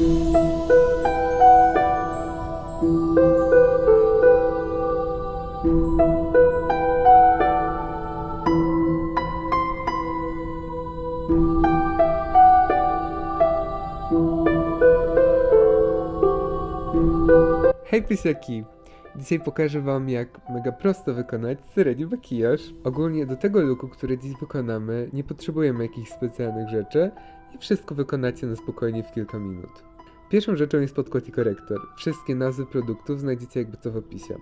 Hej pysiaki! Dzisiaj pokażę wam jak mega prosto wykonać syrenio makijaż. Ogólnie do tego looku, który dziś wykonamy, nie potrzebujemy jakichś specjalnych rzeczy i wszystko wykonacie na spokojnie w kilka minut. Pierwszą rzeczą jest podkład i korektor. Wszystkie nazwy produktów znajdziecie jakby co w opisie.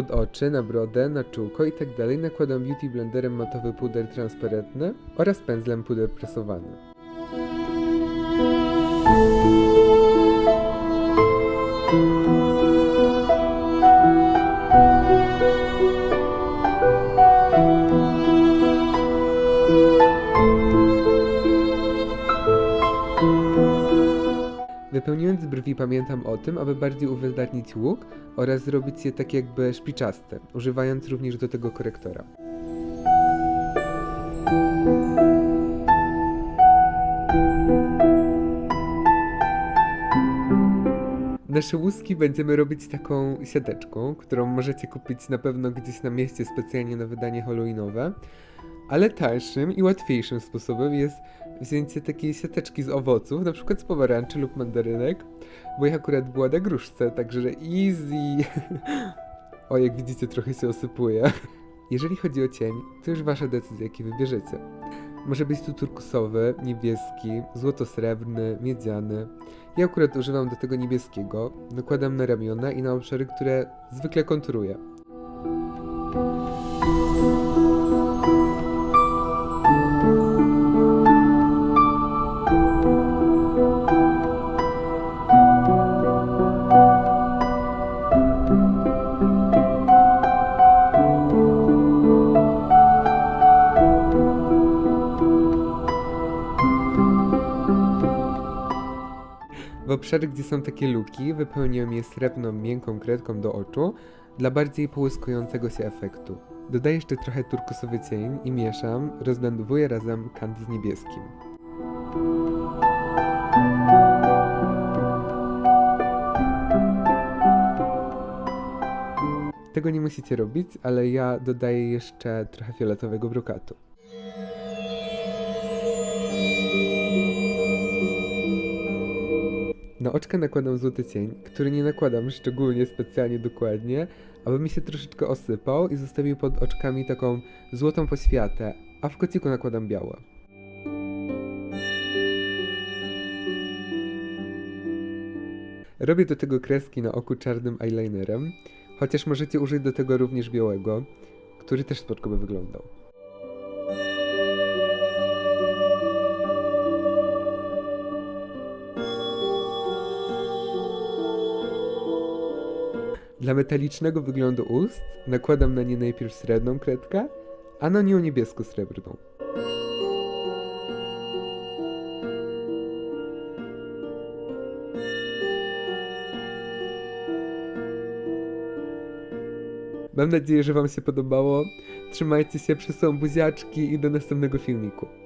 Pod oczy, na brodę, na czółko i tak nakładam Beauty Blenderem matowy puder transparentny oraz pędzlem puder presowany. Wypełniając brwi pamiętam o tym, aby bardziej uwydatnić łuk oraz zrobić je tak jakby szpiczaste, używając również do tego korektora. Nasze łuski będziemy robić taką siateczką, którą możecie kupić na pewno gdzieś na mieście specjalnie na wydanie halloweenowe. Ale tańszym i łatwiejszym sposobem jest wzięcie takiej siateczki z owoców, na przykład z pomarańczy lub mandarynek, bo ich akurat była na gruszce, także easy. o, jak widzicie, trochę się osypuje. Jeżeli chodzi o cień, to już wasza decyzja, jaki wybierzecie. Może być tu turkusowy, niebieski, złoto-srebrny, miedziany. Ja akurat używam do tego niebieskiego. Nakładam na ramiona i na obszary, które zwykle konturuję. W obszary, gdzie są takie luki, wypełniam je srebrną, miękką kredką do oczu dla bardziej połyskującego się efektu. Dodaję jeszcze trochę turkusowy cień i mieszam, rozbłędowuję razem kandy z niebieskim. Tego nie musicie robić, ale ja dodaję jeszcze trochę fioletowego brokatu. Na oczka nakładam złoty cień, który nie nakładam szczególnie specjalnie dokładnie, aby mi się troszeczkę osypał i zostawił pod oczkami taką złotą poświatę, a w kociku nakładam białe. Robię do tego kreski na oku czarnym eyelinerem, chociaż możecie użyć do tego również białego, który też spoczko by wyglądał. Dla metalicznego wyglądu ust nakładam na nie najpierw srebrną kredkę, a na nią niebiesko-srebrną. Mam nadzieję, że Wam się podobało. Trzymajcie się, przysyłam buziaczki i do następnego filmiku.